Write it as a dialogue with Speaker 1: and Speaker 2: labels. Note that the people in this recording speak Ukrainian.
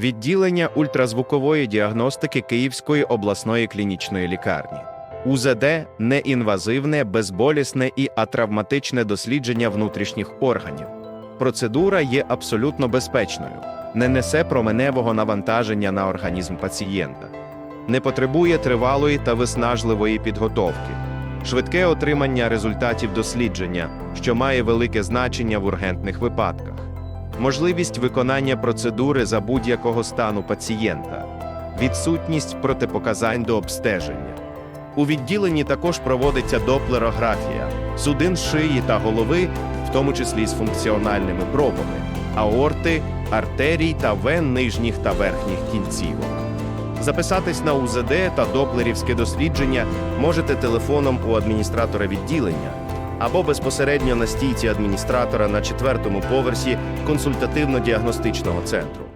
Speaker 1: Відділення ультразвукової діагностики Київської обласної клінічної лікарні. УЗД неінвазивне, безболісне і атравматичне дослідження внутрішніх органів. Процедура є абсолютно безпечною, не несе променевого навантаження на організм пацієнта, не потребує тривалої та виснажливої підготовки, швидке отримання результатів дослідження, що має велике значення в ургентних випадках, можливість виконання процедури за будь-якого стану пацієнта, відсутність протипоказань до обстеження. У відділенні також проводиться доплерографія, судин шиї та голови, в тому числі з функціональними пробами, аорти, артерій та вен нижніх та верхніх кінцівок. Записатись на УЗД та доплерівське дослідження можете телефоном у адміністратора відділення або безпосередньо на стійці адміністратора на четвертому поверсі консультативно-діагностичного центру.